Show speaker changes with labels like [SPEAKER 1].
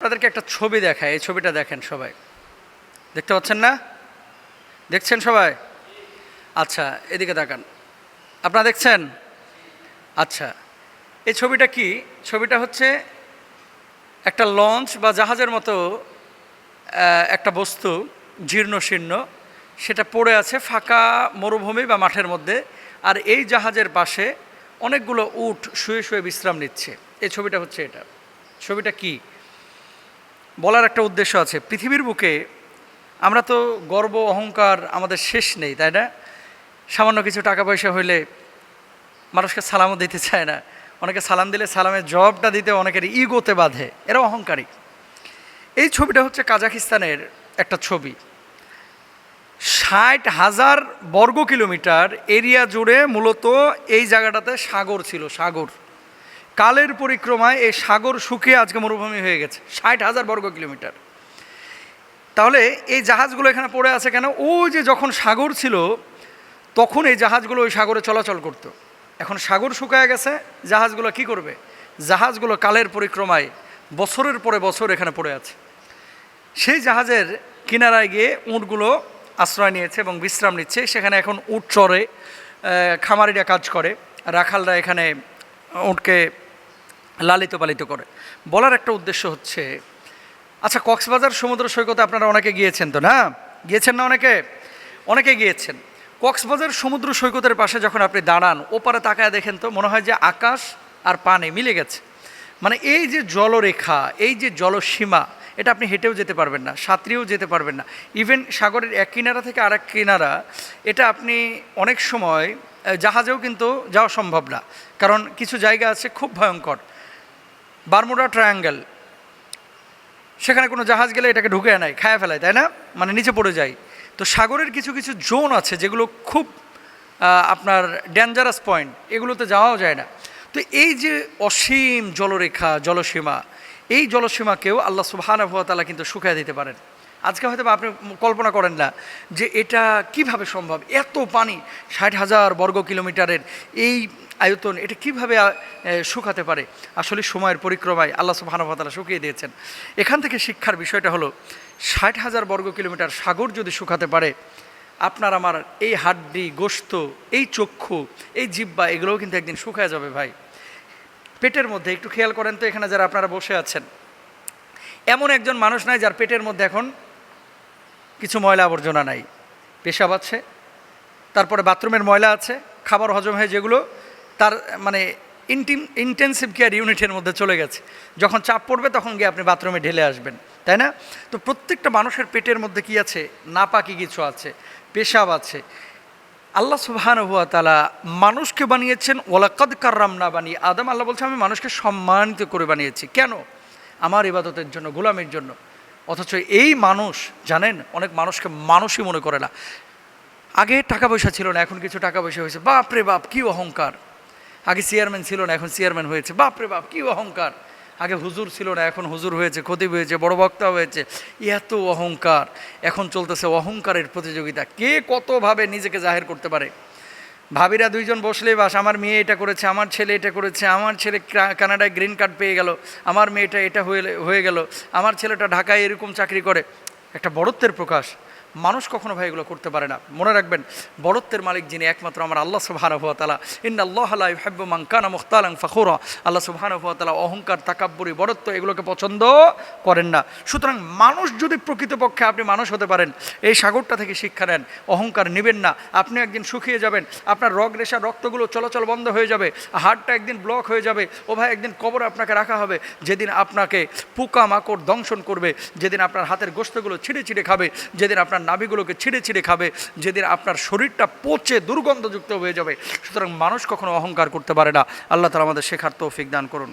[SPEAKER 1] আপনাদেরকে একটা ছবি দেখায় এই ছবিটা দেখেন সবাই। দেখতে পাচ্ছেন না? দেখছেন সবাই? আচ্ছা এদিকে তাকান। আপনারা দেখছেন? আচ্ছা এই ছবিটা কি? ছবিটা হচ্ছে একটা লঞ্চ বা জাহাজের মতো একটা বস্তু, জীর্ণ শীর্ণ। সেটা পড়ে আছে ফাঁকা মরুভূমি বা মাঠের মধ্যে, আর এই জাহাজের পাশে অনেকগুলো উট শুয়ে শুয়ে বিশ্রাম নিচ্ছে। এই ছবিটা হচ্ছে এটা। ছবিটা কি? বলার একটা উদ্দেশ্য আছে। পৃথিবীর বুকে আমরা তো গর্ব, অহংকার আমাদের শেষ নেই, তাই না? সামান্য কিছু টাকা পয়সা হইলে মানুষকে সালামও দিতে চায় না। অনেকে সালাম দিলে সালামের জবাবটা দিতে অনেকের ইগোতে বাঁধে এরা অহংকারী। এই ছবিটা হচ্ছে কাজাকিস্তানের একটা ছবি। ষাট হাজার বর্গ কিলোমিটার এরিয়া জুড়ে মূলত এই জায়গাটাতে সাগর ছিল, সাগর। কালের পরিক্রমায় এই সাগর শুকিয়ে আজকে মরুভূমি হয়ে গেছে, ষাট হাজার বর্গ কিলোমিটার। তাহলে এই জাহাজগুলো এখানে পড়ে আছে কেন? ওই যে যখন সাগর ছিল, তখন এই জাহাজগুলো ওই সাগরে চলাচল করত। এখন সাগর শুকায় গেছে, জাহাজগুলো কি করবে? জাহাজগুলো কালের পরিক্রমায় বছরের পরে বছর এখানে পড়ে আছে। সেই জাহাজের কিনারায় গিয়ে উঁটগুলো আশ্রয় নিয়েছে এবং বিশ্রাম নিচ্ছে। সেখানে এখন উট চড়ে খামারিরা কাজ করে। রাখালরা এখানে উটকে লালিত পালিত করে। বলার একটা উদ্দেশ্য হচ্ছে আচ্ছা কক্সবাজার সমুদ্র সৈকতে আপনারা অনেকে গিয়েছেন তো না? গিয়েছেন না অনেকে? অনেকে গিয়েছেন। কক্সবাজার সমুদ্র সৈকতের পাশে যখন আপনি দাঁড়ান, ওপারে তাকায় দেখেন তো, মনে হয় যে আকাশ আর পানে মিলে গেছে। মানে এই যে জলরেখা, এই যে জলসীমা এটা আপনি হেঁটেও যেতে পারবেন না, সাঁতরেও যেতে পারবেন না। ইভেন সাগরের এক কিনারা থেকে আরেক কিনারা, এটা আপনি অনেক সময় জাহাজেও কিন্তু যাওয়া সম্ভব না। কারণ কিছু জায়গা আছে খুব ভয়ঙ্কর। Bermuda triangle. সেখানে কোনো জাহাজ গেলে এটাকে ঢুকে নেয় খায়া ফেলায়, তাই না? মানে নিচে পড়ে যায়। তো সাগরের কিছু কিছু জোন আছে যেগুলো খুব আপনার ডেঞ্জারাস পয়েন্ট এগুলোতে যাওয়াও যায় না। তো এই যে অসীম জলরেখা, জলসীমা, এই জলসীমাকেও আল্লাহ সুবাহানুভতালা কিন্তু শুকিয়ে দিতে পারেন। আজকে হয়তো আপনি কল্পনা করেন না যে এটা কীভাবে সম্ভব? এত পানি, ষাট হাজার বর্গ কিলোমিটারের এই আয়তন, এটা কীভাবে শুকাতে পারে? আসলে সময়ের পরিক্রমায় আল্লাহ সুবাহানুভতালা শুকিয়ে দিয়েছেন। এখান থেকে শিক্ষার বিষয়টা হলো, ষাট হাজার বর্গ কিলোমিটার সাগর যদি শুকাতে পারে আপনার আমার এই হাড্ডি গোস্ত এই চক্ষু, এই জিব্বা, এগুলোও কিন্তু একদিন শুকায় যাবে ভাই। পেটের মধ্যে, একটু খেয়াল করেন তো এখানে যারা আপনারা বসে আছেন। এমন একজন মানুষ নাই যার পেটের মধ্যে এখন কিছু ময়লা আবর্জনা নাই। পেশাব আছে, তারপরে বাথরুমের ময়লা আছে, খাবার হজম হয় যেগুলো, তার মানে ইন্টিম ইন্টেন্সিভ কেয়ার ইউনিটের মধ্যে চলে গেছে। যখন চাপ পড়বে তখন গিয়ে আপনি বাথরুমে ঢেলে আসবেন, তাই না? তো প্রত্যেকটা মানুষের পেটের মধ্যে কি আছে? নাপাকি কিছু আছে, পেশাব আছে। আল্লাহ সুবহান হুয়া তালা মানুষকে বানিয়েছেন ওলাকাদ কার্রাম না বানিয়ে আদম। আল্লাহ বলছে, আমি মানুষকে সম্মানিত করে বানিয়েছি। কেন? আমার ইবাদতের জন্য, গোলামের জন্য। অথচ এই মানুষ, জানেন? অনেক মানুষকে মানুষই মনে করে না। আগে টাকা পয়সা ছিল না, এখন কিছু টাকা পয়সা হয়েছে। বাপ রে বাপ, কী অহংকার! আগে চেয়ারম্যান ছিল না, এখন চেয়ারম্যান হয়েছে। বাপ রে বাপ, কী অহংকার। আগে হুজুর ছিল না, এখন হুজুর হয়েছে, খতিব হয়েছে, বড় বক্তা হয়েছে। এত অহংকার। এখন চলতেছে অহংকারের প্রতিযোগিতা। কে কতভাবে নিজেকে জাহের করতে পারে? ভাবিরা দুইজন বসলেই বাস, আমার মেয়ে এটা করেছে, আমার ছেলে এটা করেছে, আমার ছেলে কানাডায় গ্রিন কার্ড পেয়ে গেল, আমার মেয়েটা এটা হয়ে হয়ে গেল, আমার ছেলেটা ঢাকায় এরকম চাকরি করে। একটা বড়ত্বের প্রকাশ। মানুষ কখনো ভাই এগুলো করতে পারে না। মনে রাখবেন বড়ত্বের মালিক যিনি একমাত্র আমার আল্লাহ সুবহানাহু ওয়া তাআলা। ইন্না আল্লাহ লা ইউহিব্বু মান কানা মুখতালান ফাখুরা। আল্লাহ তাআলা অহংকার, তাকাব্বুরি বড়ত্ব এগুলোকে পছন্দ করেন না। সুতরাং মানুষ যদি প্রকৃতপক্ষে আপনি মানুষ হতে পারেন, এই সাগরটা থেকে শিক্ষা নেন, অহংকার নেবেন না। আপনি একদিন শুকিয়ে যাবেন, আপনার রগ রেশা রক্তগুলো চলাচল বন্ধ হয়ে যাবে হার্টটা একদিন ব্লক হয়ে যাবে, ও ভাই একদিন কবর আপনাকে রাখা হবে, যেদিন আপনাকে পোকা মাকড় দংশন করবে, যেদিন আপনার হাতের গোস্তগুলো ছিঁড়ে ছিঁড়ে খাবে, যেদিন আপনার নাভিগুলোকে ছিঁড়ে ছিঁড়ে খাবে, যেদিন আপনার শরীরটা পচে দুর্গন্ধযুক্ত হয়ে যাবে। সুতরাং মানুষ কখনো অহংকার করতে পারে না। আল্লাহ তালা আমাদের শেখার তৌফিক দান করুন।